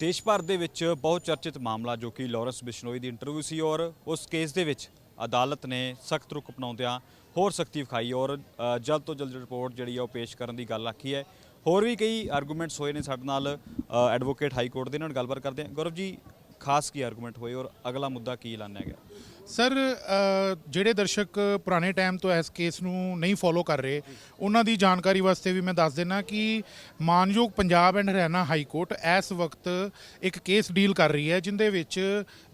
ਦੇਸ਼ ਭਰ ਦੇ ਵਿੱਚ ਬਹੁਤ ਚਰਚਿਤ ਮਾਮਲਾ ਜੋ ਕਿ ਲਾਰੈਂਸ ਬਿਸ਼ਨੋਈ ਦੀ ਇੰਟਰਵਿਊ ਸੀ ਔਰ ਉਸ ਕੇਸ ਦੇ ਵਿੱਚ ਅਦਾਲਤ ਨੇ ਸਖਤ ਰੁਖ ਅਪਣਾਉਂਦਿਆਂ ਹੋਰ ਸਖਤੀ ਵਿਖਾਈ ਔਰ ਜਲਦ ਤੋਂ ਜਲਦ ਰਿਪੋਰਟ ਜਿਹੜੀ ਆ ਉਹ ਪੇਸ਼ ਕਰਨ ਦੀ ਗੱਲ ਆਖੀ ਹੈ। ਹੋਰ ਵੀ ਕਈ ਆਰਗੂਮੈਂਟਸ ਹੋਏ ਨੇ ਸਾਡੇ ਨਾਲ ਐਡਵੋਕੇਟ ਹਾਈ ਕੋਰਟ ਦੇ ਨਾਲ ਗੱਲਬਾਤ ਕਰਦੇ ਹਾਂ। ਗੌਰਵ ਜੀ, ਖਾਸ ਕੀ ਆਰਗੂਮੈਂਟ ਹੋਏ ਔਰ ਅਗਲਾ ਮੁੱਦਾ ਕੀ ਐਲਾਨਿਆ ਗਿਆ? ਸਰ ਜਿਹੜੇ ਦਰਸ਼ਕ ਪੁਰਾਣੇ ਟਾਈਮ ਤੋਂ ਇਸ ਕੇਸ ਨੂੰ ਨਹੀਂ ਫੋਲੋ ਕਰ ਰਹੇ, ਉਹਨਾਂ ਦੀ ਜਾਣਕਾਰੀ ਵਾਸਤੇ ਵੀ ਮੈਂ ਦੱਸ ਦੇਣਾ ਕਿ ਮਾਨਯੋਗ Punjab and Haryana high court ਇਸ ਵਕਤ ਇੱਕ ਕੇਸ ਡੀਲ ਕਰ ਰਹੀ ਹੈ, ਜਿੰਦੇ ਵਿੱਚ,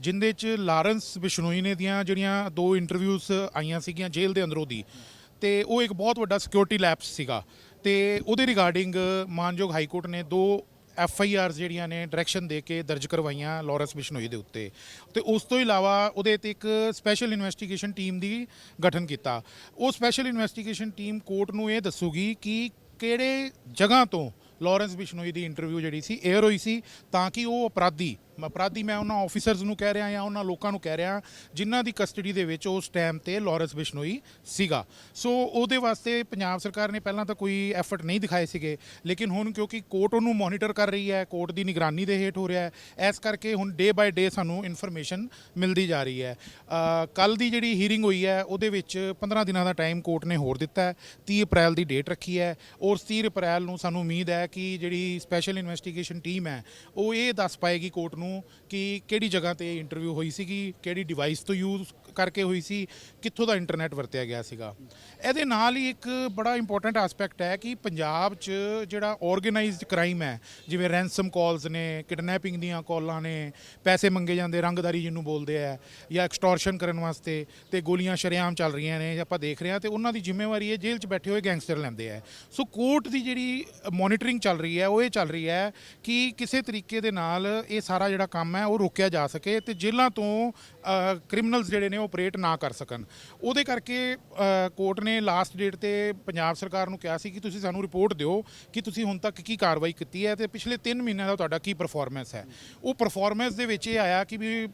ਜਿੰਦੇ ਚ ਲਾਰੈਂਸ ਬਿਸ਼ਨੋਈ ਨੇ ਦੀਆਂ ਜਿਹੜੀਆਂ ਦੋ ਇੰਟਰਵਿਊਜ਼ ਆਈਆਂ ਸੀਗੀਆਂ ਜੇਲ੍ਹ ਦੇ ਅੰਦਰੋਂ ਦੀ, ਤੇ ਉਹ ਇੱਕ ਬਹੁਤ ਵੱਡਾ ਸਿਕਿਉਰਿਟੀ ਲੈਪਸ ਸੀਗਾ, ਤੇ ਉਹਦੇ ਰਿਗਾਰਡਿੰਗ ਮਾਨਯੋਗ ਹਾਈ ਕੋਰਟ ਨੇ ਦੋ ਐਫ ਆਈ ਆਰਸ ਜਿਹੜੀਆਂ ਨੇ ਡਾਇਰੈਕਸ਼ਨ ਦੇ ਕੇ ਦਰਜ ਕਰਵਾਈਆਂ ਲਾਰੈਂਸ ਬਿਸ਼ਨੋਈ ਦੇ ਉੱਤੇ। ਤੇ ਉਸ ਤੋਂ ਇਲਾਵਾ ਉਹਦੇ ਤੇ ਇੱਕ ਸਪੈਸ਼ਲ ਇਨਵੈਸਟੀਗੇਸ਼ਨ ਟੀਮ ਦੀ ਗਠਨ ਕੀਤਾ। ਉਹ ਸਪੈਸ਼ਲ ਇਨਵੈਸਟੀਗੇਸ਼ਨ ਟੀਮ ਕੋਰਟ ਨੂੰ ਇਹ ਦੱਸੂਗੀ ਕਿ ਕਿਹੜੇ ਜਗ੍ਹਾ ਤੋਂ ਲਾਰੈਂਸ ਬਿਸ਼ਨੋਈ ਦੀ ਇੰਟਰਵਿਊ ਜਿਹੜੀ ਸੀ 에ਅਰ ਹੋਈ ਸੀ, ਤਾਂ ਕਿ ਉਹ ਅਪਰਾਧੀ ਅਪਰਾਧੀ ਮੈਂ ਉਹਨਾਂ ਆਫੀਸਰਸ ਨੂੰ ਕਹਿ ਰਿਹਾ ਜਾਂ ਉਹਨਾਂ ਲੋਕਾਂ ਨੂੰ ਕਹਿ ਰਿਹਾ, ਜਿਨ੍ਹਾਂ ਦੀ ਕਸਟਡੀ ਦੇ ਵਿੱਚ ਉਸ ਟਾਈਮ ਤੇ ਲਾਰੈਂਸ ਬਿਸ਼ਨੋਈ ਸੀਗਾ। ਸੋ ਉਹਦੇ ਵਾਸਤੇ ਪੰਜਾਬ ਸਰਕਾਰ ਨੇ ਪਹਿਲਾਂ ਤਾਂ ਕੋਈ ਐਫਰਟ ਨਹੀਂ ਦਿਖਾਏ ਸੀਗੇ, ਲੇਕਿਨ ਹੁਣ ਕਿਉਂਕਿ ਕੋਰਟ ਉਹਨੂੰ ਮੋਨੀਟਰ ਕਰ ਰਹੀ ਹੈ ਕੋਰਟ ਦੀ ਨਿਗਰਾਨੀ ਦੇ ਹੇਠ ਹੋ ਰਿਹਾ ਹੈ, ਇਸ ਕਰਕੇ ਹੁਣ ਡੇ ਬਾਏ ਡੇ ਸਾਨੂੰ ਇਨਫੋਰਮੇਸ਼ਨ ਮਿਲਦੀ ਜਾ ਰਹੀ ਹੈ। ਕੱਲ ਦੀ ਜਿਹੜੀ ਹੀਰਿੰਗ ਹੋਈ ਹੈ, ਉਹਦੇ ਵਿੱਚ 15 ਦਿਨਾਂ ਦਾ ਟਾਈਮ ਕੋਰਟ ਨੇ ਹੋਰ ਦਿੱਤਾ ਹੈ 30 ਅਪ੍ਰੈਲ ਦੀ ਡੇਟ ਰੱਖੀ ਹੈ, ਔਰ 30 ਅਪ੍ਰੈਲ ਨੂੰ ਸਾਨੂੰ ਉਮੀਦ ਹੈ ਕਿ ਜਿਹੜੀ ਸਪੈਸ਼ਲ ਇਨਵੈਸਟੀਗੇਸ਼ਨ ਟੀਮ ਹੈ, ਉਹ ਇਹ ਦੱਸ ਪਾਏਗੀ ਕੋਰਟ ਨੂੰ ਕਿ ਕਿਹੜੀ ਜਗ੍ਹਾ ਤੇ ਇੰਟਰਵਿਊ ਹੋਈ ਸੀਗੀ ਕਿਹੜੀ ਡਿਵਾਈਸ ਤੋਂ ਯੂਜ਼ ਕਰਕੇ ਹੋਈ ਸੀ, ਕਿੱਥੋਂ ਦਾ ਇੰਟਰਨੈਟ ਵਰਤਿਆ ਗਿਆ ਸੀਗਾ। ਇਹਦੇ ਨਾਲ ਹੀ ਇੱਕ ਬੜਾ ਇੰਪੋਰਟੈਂਟ ਐਸਪੈਕਟ ਹੈ ਕਿ ਪੰਜਾਬ 'ਚ ਜਿਹੜਾ ਆਰਗੇਨਾਈਜ਼ਡ ਕ੍ਰਾਈਮ ਹੈ, ਜਿਵੇਂ ਰੈਂਸਮ ਕਾਲਸ ਨੇ ਕਿਡਨੈਪਿੰਗ ਦੀਆਂ ਕਾਲਾਂ ਨੇ, ਪੈਸੇ ਮੰਗੇ ਜਾਂਦੇ, ਰੰਗਦਾਰੀ ਜਿਹਨੂੰ ਬੋਲਦੇ ਆ, ਜਾਂ ਐਕਸਟੋਰਸ਼ਨ ਕਰਨ ਵਾਸਤੇ ਤੇ ਗੋਲੀਆਂ ਸ਼ਰੇਆਮ ਚੱਲ ਰਹੀਆਂ ਨੇ, ਆਪਾਂ ਦੇਖ ਰਹੇ ਹਾਂ ਤੇ ਉਹਨਾਂ ਦੀ ਜ਼ਿੰਮੇਵਾਰੀ ਹੈ ਜੇਲ੍ਹ 'ਚ ਬੈਠੇ ਹੋਏ ਗੈਂਗਸਟਰ ਲੈਂਦੇ ਆ। ਸੋ ਕੋਰਟ ਦੀ ਜਿਹੜੀ ਮੋਨੀਟਰਿੰਗ ਚੱਲ ਰਹੀ ਹੈ, ਉਹ ਇਹ ਚੱਲ ਰਹੀ ਹੈ ਕਿ ਕਿਸੇ ਤਰੀਕੇ ਦੇ ਨਾਲ ਇਹ ਸਾਰਾ ਜਿਹੜਾ ਕੰਮ ਹੈ, ਉਹ ਰੋਕਿਆ ਜਾ ਸਕੇ ਤੇ ਜੇਲ੍ਹਾਂ ਤੋਂ ਕ੍ਰਿਮੀਨਲਸ ਜਿਹੜੇ ਨੇ ਉਹ ਆਪਰੇਟ ਨਾ ਕਰ ਸਕਣ। ਉਹਦੇ ਕਰਕੇ ਕੋਰਟ ਨੇ ਲਾਸਟ ਡੇਟ ਤੇ ਪੰਜਾਬ ਸਰਕਾਰ ਨੂੰ ਕਿਹਾ ਸੀ ਕਿ ਤੁਸੀਂ ਸਾਨੂੰ ਰਿਪੋਰਟ ਦਿਓ ਕਿ ਤੁਸੀਂ ਹੁਣ ਤੱਕ ਕੀ ਕਾਰਵਾਈ ਕੀਤੀ ਹੈ ਤੇ ਪਿਛਲੇ 3 ਮਹੀਨਿਆਂ ਦਾ ਤੁਹਾਡਾ ਕੀ ਪਰਫਾਰਮੈਂਸ ਹੈ। ਉਹ ਪਰਫਾਰਮੈਂਸ ਦੇ ਵਿੱਚ ਇਹ ਆਇਆ ਕਿ ਵੀ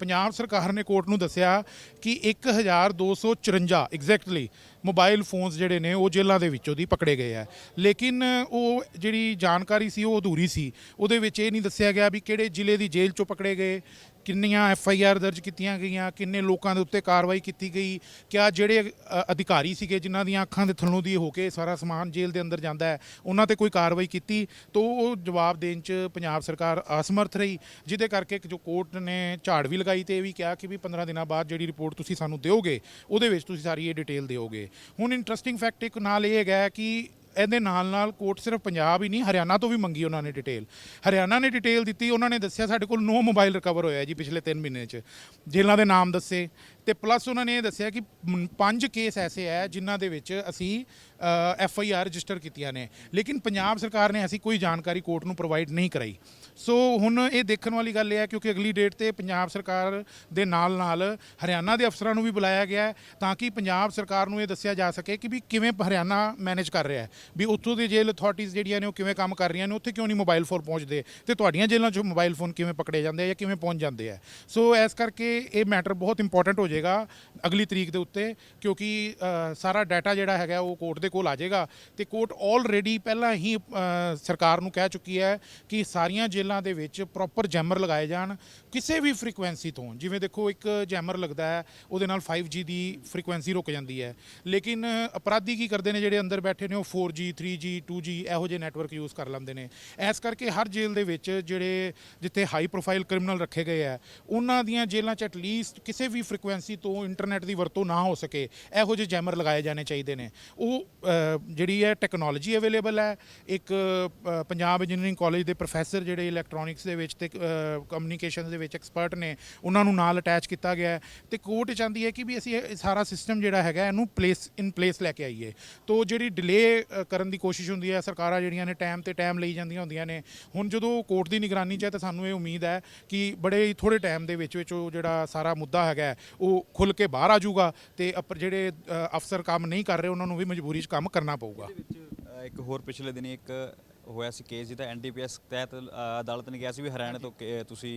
ਪੰਜਾਬ ਸਰਕਾਰ ਨੇ ਕੋਰਟ ਨੂੰ ਦੱਸਿਆ ਕਿ 1254 ਐਗਜ਼ੈਕਟਲੀ ਮੋਬਾਈਲ ਫੋਨਸ ਜਿਹੜੇ ਨੇ, ਉਹ ਜੇਲ੍ਹਾਂ ਦੇ ਵਿੱਚੋਂ ਦੀ ਪਕੜੇ ਗਏ ਆ ਲੇਕਿਨ ਉਹ ਜਿਹੜੀ ਜਾਣਕਾਰੀ ਸੀ, ਉਹ ਅਧੂਰੀ ਸੀ। ਉਹਦੇ ਵਿੱਚ ਇਹ ਨਹੀਂ ਦੱਸਿਆ ਗਿਆ ਵੀ ਕਿਹੜੇ ਜ਼ਿਲ੍ਹੇ ਦੀ ਜੇਲ੍ਹ ਚੋਂ ਪਕੜੇ ਗਏ ਕਿੰਨੀਆਂ ਐਫ ਆਈ ਆਰ ਦਰਜ ਕੀਤੀਆਂ ਗਈਆਂ ਕਿੰਨੇ ਲੋਕਾਂ ਦੇ ਉੱਤੇ ਕਾਰਵਾਈ ਕੀਤੀ ਗਈ ਕਿਆ ਜਿਹੜੇ ਅ, ਅਧਿਕਾਰੀ ਸੀਗੇ ਜਿਨ੍ਹਾਂ ਦੀਆਂ ਅੱਖਾਂ ਦੇ ਥੱਲੋਂ ਦੀ ਹੋ ਕੇ ਸਾਰਾ ਸਮਾਨ ਜੇਲ੍ਹ ਦੇ ਅੰਦਰ ਜਾਂਦਾ ਹੈ ਉਹਨਾਂ ਤੇ ਕੋਈ ਕਾਰਵਾਈ ਕੀਤੀ ਤਾਂ ਉਹ ਜਵਾਬ ਦੇਣ 'ਚ ਪੰਜਾਬ ਸਰਕਾਰ ਅਸਮਰਥ ਰਹੀ ਜਿਹਦੇ ਕਰਕੇ ਇੱਕ ਜੋ ਕੋਰਟ ਨੇ ਝਾੜ ਵੀ ਲਗਾਈ ਤੇ ਇਹ ਵੀ ਕਿਹਾ ਕਿ ਵੀ 15 ਦਿਨਾਂ ਬਾਅਦ ਜਿਹੜੀ ਰਿਪੋਰਟ ਤੁਸੀਂ ਸਾਨੂੰ ਦਿਓਗੇ ਉਹਦੇ ਵਿੱਚ ਤੁਸੀਂ ਸਾਰੀ ਇਹ ਡਿਟੇਲ ਦਿਓਗੇ। ਹੁਣ ਇੰਟਰਸਟਿੰਗ ਫੈਕਟ ਇੱਕ ਨਾਲ ਇਹ ਹੈਗਾ ਕਿ ਇਹਦੇ ਨਾਲ ਨਾਲ ਕੋਰਟ ਸਿਰਫ ਪੰਜਾਬ ਹੀ ਨਹੀਂ, ਹਰਿਆਣਾ ਤੋਂ ਵੀ ਮੰਗੀ ਉਹਨਾਂ ਨੇ ਡਿਟੇਲ ਹਰਿਆਣਾ ਨੇ ਡਿਟੇਲ ਦਿੱਤੀ, ਉਹਨਾਂ ਨੇ ਦੱਸਿਆ ਸਾਡੇ ਕੋਲ ਨੋ ਮੋਬਾਈਲ ਰਿਕਵਰ ਹੋਇਆ ਜੀ ਪਿਛਲੇ 3 ਮਹੀਨੇ 'ਚ। ਜੇਲ੍ਹਾਂ ਦੇ ਨਾਮ ਦੱਸੇ ਤੇ ਪਲੱਸ ਉਹਨਾਂ ਨੇ ਇਹ ਦੱਸਿਆ ਕਿ ਪੰਜ ਕੇਸ ਐਸੇ ਹੈ ਜਿਨ੍ਹਾਂ ਦੇ ਵਿੱਚ ਅਸੀਂ ਐਫ ਆਈ ਆਰ ਰਜਿਸਟਰ ਕੀਤੀਆਂ ਨੇ। ਲੇਕਿਨ ਪੰਜਾਬ ਸਰਕਾਰ ਨੇ ਐਸੀ ਕੋਈ ਜਾਣਕਾਰੀ ਕੋਰਟ ਨੂੰ ਪ੍ਰੋਵਾਈਡ ਨਹੀਂ ਕਰਾਈ। ਸੋ ਹੁਣ ਇਹ ਦੇਖਣ ਵਾਲੀ ਗੱਲ ਇਹ ਹੈ ਕਿਉਂਕਿ ਅਗਲੀ ਡੇਟ ਤੇ ਪੰਜਾਬ ਸਰਕਾਰ ਦੇ ਨਾਲ ਨਾਲ ਹਰਿਆਣਾ ਦੇ ਅਫਸਰਾਂ ਨੂੰ ਵੀ ਬੁਲਾਇਆ ਗਿਆ ਹੈ ਤਾਂ ਕਿ ਪੰਜਾਬ ਸਰਕਾਰ ਨੂੰ ਇਹ ਦੱਸਿਆ ਜਾ ਸਕੇ ਕਿ ਵੀ ਕਿਵੇਂ ਹਰਿਆਣਾ ਮੈਨੇਜ ਕਰ ਰਿਹਾ ਹੈ। ਵੀ ਉੱਥੋਂ ਦੇ ਜੇਲ੍ਹ ਅਥਾਰਟੀਆਂ ਜਿਹੜੀਆਂ ਨੇ ਉਹ ਕਿਵੇਂ ਕੰਮ ਕਰ ਰਹੀਆਂ ਨੇ, ਉੱਥੇ ਕਿਉਂ ਨਹੀਂ ਮੋਬਾਈਲ ਫੋਨ ਪਹੁੰਚਦੇ? ਤੇ ਤੁਹਾਡੀਆਂ ਜੇਲ੍ਹਾਂ 'ਚੋਂ ਮੋਬਾਈਲ ਫੋਨ ਕਿਵੇਂ ਪਕੜੇ ਜਾਂਦੇ ਆ ਜਾਂ ਕਿਵੇਂ ਪਹੁੰਚ ਜਾਂਦੇ ਆ? ਸੋ ਇਸ ਕਰਕੇ ਇਹ ਮੈਟਰ ਬਹੁਤ ਇੰਪੋਰਟੈਂਟ ਹੋ ਜਾਏਗਾ ਅਗਲੀ ਤਰੀਕ ਦੇ ਉੱਤੇ, ਕਿਉਂਕਿ ਸਾਰਾ ਡਾਟਾ ਜਿਹੜਾ ਹੈਗਾ ਉਹ ਕੋਰਟ ਦੇ ਕੋਲ ਆ ਜਾਏਗਾ ਤੇ ਕੋਰਟ ਆਲਰੇਡੀ ਪਹਿਲਾਂ ਹੀ ਸਰਕਾਰ ਨੂੰ ਕਹਿ ਚੁੱਕੀ ਹੈ ਕਿ ਸਾਰੀਆਂ ਜੇਲ੍ਹਾਂ ਦੇ ਵਿੱਚ ਪ੍ਰੋਪਰ ਜੈਮਰ ਲਗਾਏ ਜਾਣ, ਕਿਸੇ ਵੀ ਫ੍ਰੀਕੁਐਂਸੀ ਤੋਂ। ਜਿਵੇਂ ਦੇਖੋ, ਇੱਕ ਜੈਮਰ ਲੱਗਦਾ ਹੈ, ਉਹਦੇ ਨਾਲ 5G ਦੀ ਫ੍ਰੀਕੁਐਂਸੀ ਰੁਕ ਜਾਂਦੀ ਹੈ। ਲੇਕਿਨ ਅਪਰਾਧੀ ਕੀ ਕਰਦੇ ਨੇ, ਜਿਹੜੇ ਅੰਦਰ ਬੈਠੇ ਨੇ, ਉਹ 4G 3G 2G ਇਹੋ ਜਿਹੇ ਨੈਟਵਰਕ ਯੂਜ਼ ਕਰ ਲੈਂਦੇ ਨੇ। ਇਸ ਕਰਕੇ ਹਰ ਜੇਲ੍ਹ ਦੇ ਵਿੱਚ ਜਿਹੜੇ ਜਿੱਥੇ ਹਾਈ ਪ੍ਰੋਫਾਈਲ ਕ੍ਰਿਮੀਨਲ ਰੱਖੇ ਗਏ ਆ ਉਹਨਾਂ ਦੀਆਂ ਜੇਲ੍ਹਾਂ 'ਚ ਐਟਲੀਸਟ ਕਿਸੇ ਵੀ ਫ੍ਰੀਕੁਐਂਸੀ ਤੋਂ ਇੰਟਰਨੈਟ ਦੀ ਵਰਤੋਂ ਨਾ ਹੋ ਸਕੇ। ਇਹੋ ਜਿਹੇ ਜੈਮਰ ਲਗਾਏ ਜਾਣੇ ਚਾਹੀਦੇ ਨੇ। ਉਹ ਜਿਹੜੀ ਹੈ ਟੈਕਨੋਲੋਜੀ ਅਵੇਲੇਬਲ ਹੈ। ਇੱਕ ਪੰਜਾਬ ਇੰਜੀਨੀਅਰਿੰਗ ਕਾਲਜ ਦੇ ਪ੍ਰੋਫੈਸਰ ਜਿਹੜੇ ਇਲੈਕਟ੍ਰੋਨਿਕਸ ਦੇ ਵਿੱਚ ਤੇ ਕਮਿਊਨੀਕੇਸ਼ਨ ਦੇ ਵਿੱਚ ਐਕਸਪਰਟ ਨੇ, ਉਹਨਾਂ ਨੂੰ ਨਾਲ ਅਟੈਚ ਕੀਤਾ ਗਿਆ ਹੈ। ਤੇ ਕੋਰਟ ਚਾਹੁੰਦੀ ਹੈ ਕਿ ਵੀ ਅਸੀਂ ਇਹ ਸਾਰਾ ਸਿਸਟਮ ਜਿਹੜਾ ਹੈਗਾ ਇਹਨੂੰ ਪਲੇਸ ਇਨ ਪਲੇਸ ਲੈ ਕੇ ਆਈਏ। ਤੋ ਜਿਹੜੀ ਡਿਲੇ ਕਰਨ ਦੀ ਕੋਸ਼ਿਸ਼ ਹੁੰਦੀ ਹੈ, ਸਰਕਾਰਾਂ ਜਿਹੜੀਆਂ ਨੇ ਟਾਈਮ ਤੇ ਟਾਈਮ ਲਈ ਜਾਂਦੀਆਂ ਹੁੰਦੀਆਂ ਨੇ, ਹੁਣ ਜਦੋਂ ਕੋਰਟ ਦੀ ਨਿਗਰਾਨੀ 'ਚ ਹੈ ਤਾਂ ਸਾਨੂੰ ਇਹ ਉਮੀਦ ਹੈ ਕਿ ਬੜੇ ਹੀ ਥੋੜੇ ਟਾਈਮ ਦੇ ਵਿੱਚ ਵਿੱਚ ਉਹ ਜਿਹੜਾ ਸਾਰਾ ਮੁੱਦਾ ਹੈਗਾ ਉਹ ਉਹ ਖੁੱਲ ਕੇ ਬਾਹਰ ਆ ਜਾਊਗਾ ਤੇ ਅਪ- ਜਿਹੜੇ ਅ, ਅਫਸਰ ਕੰਮ ਨਹੀਂ ਕਰ ਰਹੇ ਉਹਨਾਂ ਨੂੰ ਵੀ ਮਜਬੂਰੀ 'ਚ ਕੰਮ ਕਰਨਾ ਪਊਗਾ। ਅ, ਇੱਕ ਹੋਰ ਪਿਛਲੇ ਦਿਨੀ ਇੱਕ ਹੋਇਆ ਸੀ ਕੇਸ ਜਿਹਦਾ ਐਨਡੀਪੀਐਸ ਤਹਿਤ ਅ, ਅਦਾਲਤ ਨੇ ਕਿਹਾ ਸੀ ਵੀ ਹਰਿਆਣਾ ਤੋਂ ਕੇ- ਤੁਸੀਂ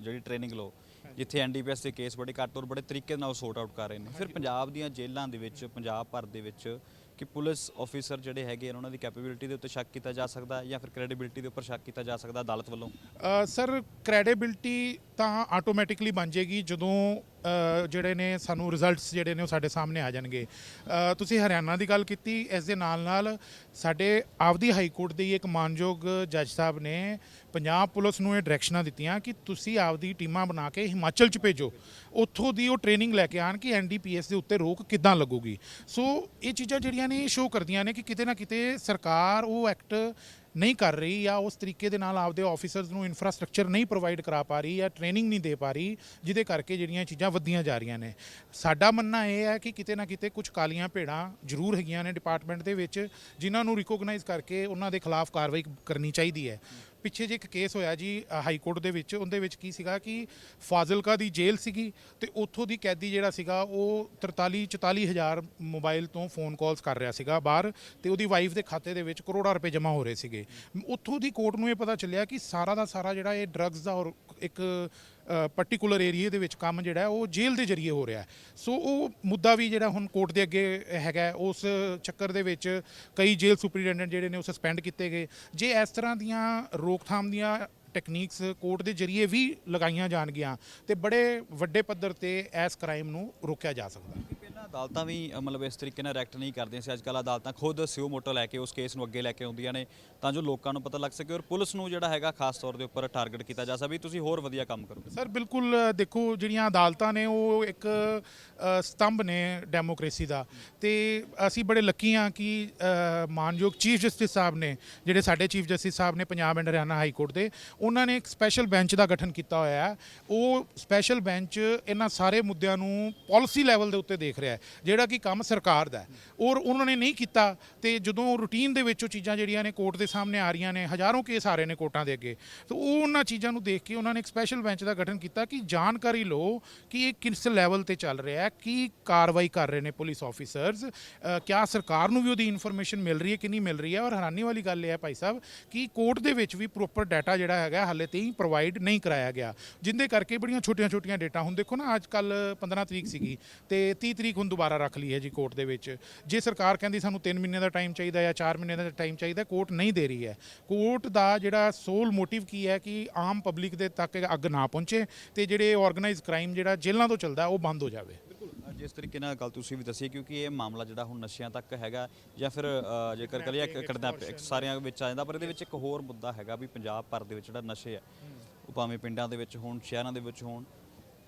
ਜਿਹੜੀ ਟ੍ਰੇਨਿੰਗ ਲਓ ਜਿੱਥੇ ਐਨਡੀਪੀਐਸ ਦੇ ਕੇਸ ਬੜੇ ਘੱਟ ਔਰ ਬੜੇ ਤਰੀਕੇ ਨਾਲ ਸੌਰਟ ਆਊਟ ਕਰ ਰਹੇ ਨੇ। ਫਿਰ ਪੰਜਾਬ ਦੀਆਂ ਜੇਲ੍ਹਾਂ ਦੇ ਵਿੱਚ ਪੰਜਾਬ ਭਰ ਦੇ ਵਿੱਚ ਕਿ ਪੁਲਿਸ ਆਫੀਸਰ ਜਿਹੜੇ ਹੈਗੇ ਨੇ ਉਹਨਾਂ ਦੀ ਕੈਪੇਬਿਲਿਟੀ ਦੇ ਉੱਤੇ ਸ਼ੱਕ ਕੀਤਾ ਜਾ ਸਕਦਾ ਹੈ ਜਾਂ ਫਿਰ ਕ੍ਰੈਡੀਬਿਲਿਟੀ ਦੇ ਉੱਪਰ ਸ਼ੱਕ ਕੀਤਾ ਜਾ ਸਕਦਾ ਅਦਾਲਤ ਵੱਲੋਂ? ਅ, ਸਰ ਕ੍ਰੈਡੀਬਿਲਟੀ ਤਾਂ ਆਟੋਮੈਟਿਕਲੀ ਬਣ ਜਾਏਗੀ ਜਦੋਂ ਜਿਹੜੇ ਨੇ ਸਾਨੂੰ ਰਿਜ਼ਲਟਸ ਜਿਹੜੇ ਨੇ ਉਹ ਸਾਡੇ ਸਾਹਮਣੇ ਆ ਜਾਣਗੇ। ਤੁਸੀਂ ਹਰਿਆਣਾ ਦੀ ਗੱਲ ਕੀਤੀ, ਇਸ ਦੇ ਨਾਲ ਨਾਲ ਸਾਡੇ ਆਪਦੀ ਹਾਈ ਕੋਰਟ ਦੇ ਇੱਕ ਮਾਨਯੋਗ ਜੱਜ ਸਾਹਿਬ ਨੇ ਪੰਜਾਬ ਪੁਲਿਸ ਨੂੰ ਇਹ ਡਾਇਰੈਕਸ਼ਨਾਂ ਦਿੱਤੀਆਂ ਕਿ ਤੁਸੀਂ ਆਪਦੀ ਟੀਮਾਂ ਬਣਾ ਕੇ ਹਿਮਾਚਲ ਚ ਭੇਜੋ। ਉੱਥੋਂ ਦੀ ਉਹ ਟ੍ਰੇਨਿੰਗ ਲੈ ਕੇ ਆਣ ਕਿ ਐਨਡੀਪੀਐਸ ਦੇ ਉੱਤੇ ਰੋਕ ਕਿੱਦਾਂ ਲੱਗੂਗੀ। ਸੋ ਇਹ ਚੀਜ਼ਾਂ ਜਿਹੜੀਆਂ ਨੇ ਸ਼ੋਅ ਕਰਦੀਆਂ ਨੇ ਕਿ ਕਿਤੇ ਨਾ ਕਿਤੇ ਸਰਕਾਰ, ਉਹ ਐਕਟ ਨਹੀਂ ਕਰ ਰਹੀ ਜਾਂ ਉਸ ਤਰੀਕੇ ਦੇ ਨਾਲ ਆਪਦੇ ਆਫੀਸਰਸ ਨੂੰ ਇਨਫਰਾਸਟ੍ਰਕਚਰ ਨਹੀਂ ਪ੍ਰੋਵਾਈਡ ਕਰਾ ਪਾ ਰਹੀ ਜਾਂ ਟ੍ਰੇਨਿੰਗ ਨਹੀਂ ਦੇ ਪਾ ਰਹੀ, ਜਿਹਦੇ ਕਰਕੇ ਜਿਹੜੀਆਂ ਚੀਜ਼ਾਂ ਵੱਧਦੀਆਂ ਜਾ ਰਹੀਆਂ ਨੇ। ਸਾਡਾ ਮੰਨਣਾ ਇਹ ਹੈ ਕਿ ਕਿਤੇ ਨਾ ਕਿਤੇ ਕੁਝ ਕਾਲੀਆਂ ਭੇੜਾਂ ਜ਼ਰੂਰ ਹੈਗੀਆਂ ਨੇ ਡਿਪਾਰਟਮੈਂਟ ਦੇ ਵਿੱਚ, ਜਿਨ੍ਹਾਂ ਨੂੰ ਰਿਕੋਗਨਾਈਜ਼ ਕਰਕੇ ਉਹਨਾਂ ਦੇ ਖਿਲਾਫ ਕਾਰਵਾਈ ਕਰਨੀ ਚਾਹੀਦੀ ਹੈ। ਪਿੱਛੇ ਜੇ ਇੱਕ ਕੇਸ ਹੋਇਆ ਜੀ ਹਾਈ ਕੋਰਟ ਦੇ ਵਿੱਚ, ਉਹਦੇ ਵਿੱਚ ਕੀ ਸੀਗਾ ਕਿ ਫਾਜ਼ਿਲਕਾ ਦੀ ਜੇਲ੍ਹ ਸੀਗੀ ਤੇ ਉੱਥੋਂ ਦੀ ਕੈਦੀ ਜਿਹੜਾ ਸੀਗਾ, ਉਹ 43 44 ਹਜ਼ਾਰ ਮੋਬਾਈਲ ਤੋਂ ਫੋਨ ਕਾਲਸ ਕਰ ਰਿਹਾ ਸੀਗਾ ਬਾਹਰ ਤੇ ਉਹਦੀ ਵਾਈਫ ਦੇ ਖਾਤੇ ਦੇ ਵਿੱਚ ਕਰੋੜਾਂ ਰੁਪਏ ਜਮ੍ਹਾਂ ਹੋ ਰਹੇ ਸੀਗੇ। ਉੱਥੋਂ ਦੀ ਕੋਰਟ ਨੂੰ ਇਹ ਪਤਾ ਚੱਲਿਆ ਕਿ ਸਾਰਾ ਦਾ ਸਾਰਾ ਜਿਹੜਾ ਇਹ ਡਰੱਗਸ ਦਾ ਔਰ ਇੱਕ ਪਾਰਟਿਕੂਲਰ ਏਰੀਆ ਦੇ ਵਿੱਚ ਕੰਮ ਜਿਹੜਾ ਉਹ ਜੇਲ੍ਹ ਦੇ ਜ਼ਰੀਏ ਹੋ ਰਿਹਾ ਸੋ ਉਹ ਮੁੱਦਾ ਵੀ ਜਿਹੜਾ ਹੁਣ ਕੋਰਟ ਦੇ ਅੱਗੇ ਹੈਗਾ ਉਸ ਚੱਕਰ ਦੇ ਵਿੱਚ ਕਈ ਜੇਲ੍ਹ ਸੁਪਰੀਡੈਂਡੈਂਟ ਜਿਹੜੇ ਨੇ ਉਹ ਸਸਪੈਂਡ ਕੀਤੇ ਗਏ। ਜੇ ਇਸ ਤਰ੍ਹਾਂ ਦੀਆਂ ਰੋਕਥਾਮ ਦੀਆਂ ਟੈਕਨੀਕਸ ਕੋਰਟ ਦੇ ਜ਼ਰੀਏ ਵੀ ਲਗਾਈਆਂ ਜਾਣਗੀਆਂ, ਤੇ ਬੜੇ ਵੱਡੇ ਪੱਧਰ ਤੇ ਇਸ ਕ੍ਰਾਈਮ ਨੂੰ ਰੋਕਿਆ ਜਾ ਸਕਦਾ। ਅਦਾਲਤਾਂ ਵੀ ਅ, ਮਤਲਬ ਇਸ ਤਰੀਕੇ ਨਾਲ ਰਿਐਕਟ ਨਹੀਂ ਕਰਦੀਆਂ ਸੀ। ਅੱਜ ਕੱਲ੍ਹ ਅਦਾਲਤਾਂ ਖੁਦ ਸਿਓ ਮੋਟਰ ਲੈ ਕੇ ਉਸ ਕੇਸ ਨੂੰ ਅੱਗੇ ਲੈ ਕੇ ਆਉਂਦੀਆਂ ਨੇ। ਤਾਂ ਜੋ ਲੋਕਾਂ ਨੂੰ ਪਤਾ ਲੱਗ ਸਕੇ ਔਰ ਪੁਲਿਸ ਨੂੰ ਜਿਹੜਾ ਹੈਗਾ ਖਾਸ ਤੌਰ ਦੇ ਉੱਪਰ ਟਾਰਗੇਟ ਕੀਤਾ ਜਾ ਸਕੇ। ਵੀ ਤੁਸੀਂ ਹੋਰ ਵਧੀਆ ਕੰਮ ਕਰੋਗੇ। ਸਰ ਬਿਲਕੁਲ ਅ, ਦੇਖੋ ਜਿਹੜੀਆਂ ਅਦਾਲਤਾਂ ਨੇ ਉਹ ਇੱਕ ਅ, ਸਤੰਭ ਨੇ ਡੈਮੋਕ੍ਰੇਸੀ ਦਾ। ਤੇ ਅਸੀਂ ਬੜੇ ਲੱਕੀ ਹਾਂ ਕਿ ਅ, ਮਾਨਯੋਗ ਚੀਫ ਜਸਟਿਸ ਸਾਹਿਬ ਨੇ ਜਿਹੜੇ ਸਾਡੇ ਚੀਫ ਜਸਟਿਸ ਸਾਹਿਬ ਨੇ Punjab and Haryana high court ਦੇ ਉਹਨਾਂ ਨੇ ਇੱਕ ਸਪੈਸ਼ਲ ਬੈਂਚ ਦਾ ਗਠਨ ਕੀਤਾ ਹੋਇਆ ਹੈ। ਉਹ ਸਪੈਸ਼ਲ ਬੈਂਚ ਇਹਨਾਂ ਸਾਰੇ ਮੁੱਦਿਆਂ ਨੂੰ ਪਾਲਿਸੀ ਲੈਵਲ ਦੇ ਉੱਤੇ ਦੇਖ ਰਿਹਾ ਹੈ। ਜਿਹੜਾ ਕਿ ਕੰਮ ਸਰਕਾਰ ਦਾ ਹੈ। ਔਰ ਉਹਨਾਂ ਨੇ ਨਹੀਂ ਕੀਤਾ ਤੇ ਜਦੋਂ ਰੂਟੀਨ ਦੇ ਵਿੱਚ ਉਹ ਚੀਜ਼ਾਂ ਜਿਹੜੀਆਂ ਨੇ ਕੋਰਟ ਦੇ ਸਾਹਮਣੇ ਆ ਰਹੀਆਂ ਨੇ, ਹਜ਼ਾਰੋਂ ਕੇਸ ਆ ਰਹੇ ਨੇ ਕੋਰਟਾਂ ਦੇ ਅੱਗੇ। ਤੇ ਉਹ ਉਹਨਾਂ ਚੀਜ਼ਾਂ ਨੂੰ ਦੇਖ ਕੇ ਉਹਨਾਂ ਨੇ ਇੱਕ ਸਪੈਸ਼ਲ ਬੈਂਚ ਦਾ ਗਠਨ ਕੀਤਾ ਕਿ ਜਾਣਕਾਰੀ ਲਓ ਕਿ ਇਹ ਕਿਸ ਲੈਵਲ ਤੇ ਚੱਲ ਰਿਹਾ ਹੈ, ਕੀ ਕਾਰਵਾਈ ਕਰ ਰਹੇ ਨੇ ਪੁਲਿਸ ਆਫੀਸਰਸ ਕਿਆ ਸਰਕਾਰ ਨੂੰ ਵੀ ਉਹਦੀ ਇਨਫੋਰਮੇਸ਼ਨ ਮਿਲ ਰਹੀ ਹੈ ਕਿ ਨਹੀਂ ਮਿਲ ਰਹੀ ਹੈ। ਔਰ ਹੈਰਾਨੀ ਵਾਲੀ ਗੱਲ ਇਹ ਹੈ ਭਾਈ ਸਾਹਿਬ ਕਿ ਕੋਰਟ ਦੇ ਵਿੱਚ ਵੀ ਪ੍ਰੋਪਰ ਡਾਟਾ ਜਿਹੜਾ ਹੈਗਾ ਹਾਲੇ ਤੇ ਪ੍ਰੋਵਾਈਡ ਨਹੀਂ ਕਰਾਇਆ ਗਿਆ। ਜਿੰਦੇ ਕਰਕੇ ਬੜੀਆਂ ਛੋਟੀਆਂ-ਛੋਟੀਆਂ ਡਾਟਾ ਹੁਣ ਦੇਖੋ ਨਾ, ਅੱਜ ਕੱਲ 15 ਤਰੀਕ ਸੀਗੀ ਤੇ 30 ਤਰੀਕ ਹੁਣ ਦੁਬਾਰਾ ਰੱਖ ਲਈ ਹੈ ਜੀ ਕੋਰਟ ਦੇ ਵਿੱਚ। ਜੇ ਸਰਕਾਰ ਕਹਿੰਦੀ ਸਾਨੂੰ 3 ਮਹੀਨੇ ਦਾ ਟਾਈਮ ਚਾਹੀਦਾ ਜਾਂ 4 ਮਹੀਨੇ ਦਾ ਟਾਈਮ ਚਾਹੀਦਾ ਕੋਰਟ ਨਹੀਂ ਦੇ ਰਹੀ ਹੈ। ਕੋਰਟ ਦਾ ਜਿਹੜਾ ਸੋਲ ਮੋਟਿਵ ਕੀ ਹੈ ਕਿ ਆਮ ਪਬਲਿਕ ਦੇ ਤੱਕ ਅੱਗ ਨਾ ਪਹੁੰਚੇ ਤੇ ਜਿਹੜੇ ਆਰਗੇਨਾਈਜ਼ ਕ੍ਰਾਈਮ ਜਿਹੜਾ ਜੇਲ੍ਹਾਂ ਤੋਂ ਚੱਲਦਾ ਉਹ ਬੰਦ ਹੋ ਜਾਵੇ। ਜਿਸ ਤਰੀਕੇ ਨਾਲ ਗੱਲ ਤੁਸੀਂ ਵੀ ਦੱਸੀ ਕਿਉਂਕਿ ਇਹ ਮਾਮਲਾ ਜਿਹੜਾ ਹੁਣ ਨਸ਼ਿਆਂ ਤੱਕ ਹੈਗਾ ਜਾਂ ਫਿਰ ਜੇਕਰ ਕਰੀਏ ਕਿਡਨੈਪ ਸਾਰਿਆਂ ਵਿੱਚ ਆ ਜਾਂਦਾ ਪਰ ਇਹਦੇ ਵਿੱਚ ਇੱਕ ਹੋਰ ਮੁੱਦਾ ਹੈਗਾ ਵੀ ਪੰਜਾਬ ਭਰ ਦੇ ਵਿੱਚ ਜਿਹੜਾ ਨਸ਼ੇ ਹੈ ਉਹ ਭਾਵੇਂ ਪਿੰਡਾਂ ਦੇ ਵਿੱਚ ਹੋਣ ਸ਼ਹਿਰਾਂ ਦੇ ਵਿੱਚ ਹੋਣ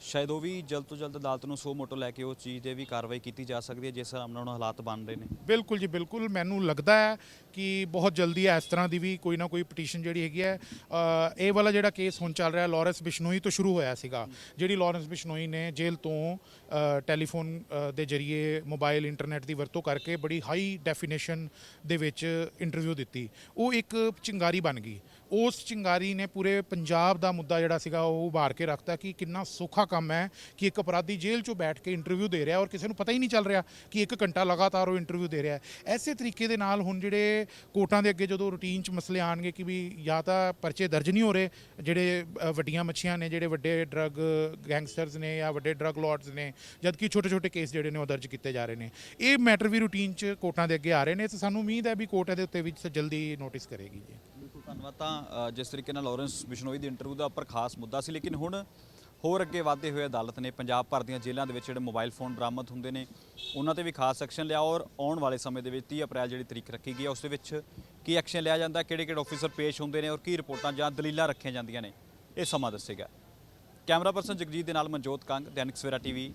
ਸ਼ਾਇਦ ਉਹ ਵੀ ਜਲਦ ਤੋਂ ਜਲਦ ਅਦਾਲਤ ਨੂੰ ਸੋ ਮੋਟੋ ਲੈ ਕੇ ਉਸ ਚੀਜ਼ ਦੇ ਵੀ ਕਾਰਵਾਈ ਕੀਤੀ ਜਾ ਸਕਦੀ ਹੈ ਜਿਸ ਹਿਸਾਬ ਨਾਲ ਹੁਣ ਹਾਲਾਤ ਬਣ ਰਹੇ ਨੇ। ਬਿਲਕੁਲ ਜੀ ਬਿਲਕੁਲ। ਮੈਨੂੰ ਲੱਗਦਾ ਹੈ ਕਿ ਬਹੁਤ ਜਲਦੀ ਇਸ ਤਰ੍ਹਾਂ ਦੀ ਵੀ ਕੋਈ ਨਾ ਕੋਈ ਪਟੀਸ਼ਨ ਜਿਹੜੀ ਹੈਗੀ ਹੈ। ਅ, ਇਹ ਵਾਲਾ ਜਿਹੜਾ ਕੇਸ ਹੁਣ ਚੱਲ ਰਿਹਾ ਲਾਰੈਂਸ ਬਿਸ਼ਨੋਈ ਤੋਂ ਸ਼ੁਰੂ ਹੋਇਆ ਸੀਗਾ। ਜਿਹੜੀ ਲਾਰੈਂਸ ਬਿਸ਼ਨੋਈ ਨੇ ਜੇਲ੍ਹ ਤੋਂ ਅ, ਟੈਲੀਫੋਨ ਅ, ਦੇ ਜ਼ਰੀਏ ਮੋਬਾਈਲ ਇੰਟਰਨੈਟ ਦੀ ਵਰਤੋਂ ਕਰਕੇ ਬੜੀ ਹਾਈ ਡੈਫੀਨੇਸ਼ਨ ਦੇ ਵਿੱਚ ਇੰਟਰਵਿਊ ਦਿੱਤੀ। ਉਹ ਇੱਕ ਚਿੰਗਾਰੀ ਬਣ ਗਈ। ਉਸ ਚਿੰਗਾਰੀ ਨੇ ਪੂਰੇ ਪੰਜਾਬ ਦਾ ਮੁੱਦਾ ਜਿਹੜਾ ਸੀਗਾ ਉਹ ਉਭਾਰ ਕੇ ਰੱਖਤਾ ਕਿ ਕਿੰਨਾ ਸੌਖਾ ਕੰਮ ਹੈ ਕਿ ਇੱਕ ਅਪਰਾਧੀ ਜੇਲ੍ਹ 'ਚੋਂ ਬੈਠ ਕੇ ਇੰਟਰਵਿਊ ਦੇ ਰਿਹਾ ਔਰ ਕਿਸੇ ਨੂੰ ਪਤਾ ਹੀ ਨਹੀਂ ਚੱਲ ਰਿਹਾ ਕਿ ਇੱਕ ਘੰਟਾ ਲਗਾਤਾਰ ਉਹ ਇੰਟਰਵਿਊ ਦੇ ਰਿਹਾ ਹੈ। ਐਸੇ ਤਰੀਕੇ ਦੇ ਨਾਲ ਹੁਣ ਜਿਹੜੇ ਕੋਰਟਾਂ ਦੇ ਅੱਗੇ ਜਦੋਂ ਰੂਟੀਨ 'ਚ ਮਸਲੇ ਆਣਗੇ ਕਿ ਵੀ ਜਾਂ ਤਾਂ ਪਰਚੇ ਦਰਜ ਨਹੀਂ ਹੋ ਰਹੇ, ਜਿਹੜੇ ਵੱਡੀਆਂ ਮੱਛੀਆਂ ਨੇ, ਜਿਹੜੇ ਵੱਡੇ ਡਰੱਗ ਗੈਂਗਸਟਰਸ ਨੇ ਜਾਂ ਵੱਡੇ ਡਰੱਗ ਲਾਰਡਸ ਨੇ, ਜਦਕਿ ਛੋਟੇ ਛੋਟੇ ਕੇਸ ਜਿਹੜੇ ਨੇ ਉਹ ਦਰਜ ਕੀਤੇ ਜਾ ਰਹੇ ਨੇ। ਇਹ ਮੈਟਰ ਵੀ ਰੂਟੀਨ 'ਚ ਕੋਰਟਾਂ ਦੇ ਅੱਗੇ ਆ ਰਹੇ ਨੇ, ਤੇ ਸਾਨੂੰ ਉਮੀਦ ਹੈ ਵੀ ਕੋਰਟ ਇਹਦੇ ਉੱਤੇ ਵੀ ਜਲਦੀ ਨੋਟਿਸ ਕਰੇਗੀ ਜੀ। ਧੰਨਵਾਦ ਤਾਂ ਅ, ਜਿਸ ਤਰੀਕੇ ਨਾਲ ਲਾਰੈਂਸ ਬਿਸ਼ਨੋਈ ਦੀ ਇੰਟਰਵਿਊ ਦਾ ਉੱਪਰ ਖਾਸ ਮੁੱਦਾ ਸੀ ਲੇਕਿਨ ਹੁਣ ਹੋਰ ਅੱਗੇ ਵਧਦੇ ਹੋਏ ਅਦਾਲਤ ਨੇ ਪੰਜਾਬ ਭਰ ਦੀਆਂ ਜੇਲ੍ਹਾਂ ਦੇ ਵਿੱਚ ਜਿਹੜੇ ਮੋਬਾਈਲ ਫੋਨ ਬਰਾਮਦ ਹੁੰਦੇ ਨੇ ਉਹਨਾਂ ਤੇ ਵੀ ਖਾਸ ਐਕਸ਼ਨ ਲਿਆ ਔਰ ਆਉਣ ਵਾਲੇ ਸਮੇਂ ਦੇ ਵਿੱਚ 30 ਅਪ੍ਰੈਲ ਜਿਹੜੀ ਤਰੀਕ ਰੱਖੀ ਗਈ ਹੈ ਉਸ ਦੇ ਵਿੱਚ ਕੀ ਐਕਸ਼ਨ ਲਿਆ ਜਾਂਦਾ ਕਿਹੜੇ ਕਿਹੜੇ ਆਫੀਸਰ ਪੇਸ਼ ਹੁੰਦੇ ਨੇ ਔਰ ਕੀ ਰਿਪੋਰਟਾਂ ਜਾਂ ਦਲੀਲਾਂ ਰੱਖੀਆਂ ਜਾਂਦੀਆਂ ਨੇ ਇਹ ਸਮਾਂ ਦੱਸੇਗਾ ਕੈਮਰਾ ਪਰਸਨ ਜਗਜੀਤ ਦੇ ਨਾਲ ਮਨਜੋਤ ਕੰਗ ਦੈਨਿਕ ਸਵੇਰਾ ਟੀਵੀ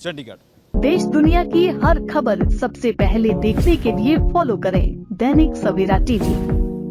ਚੰਡੀਗੜ੍ਹ देश दुनिया की हर खबर सबसे पहले देखने के लिए फॉलो करें दैनिक सवेरा टीवी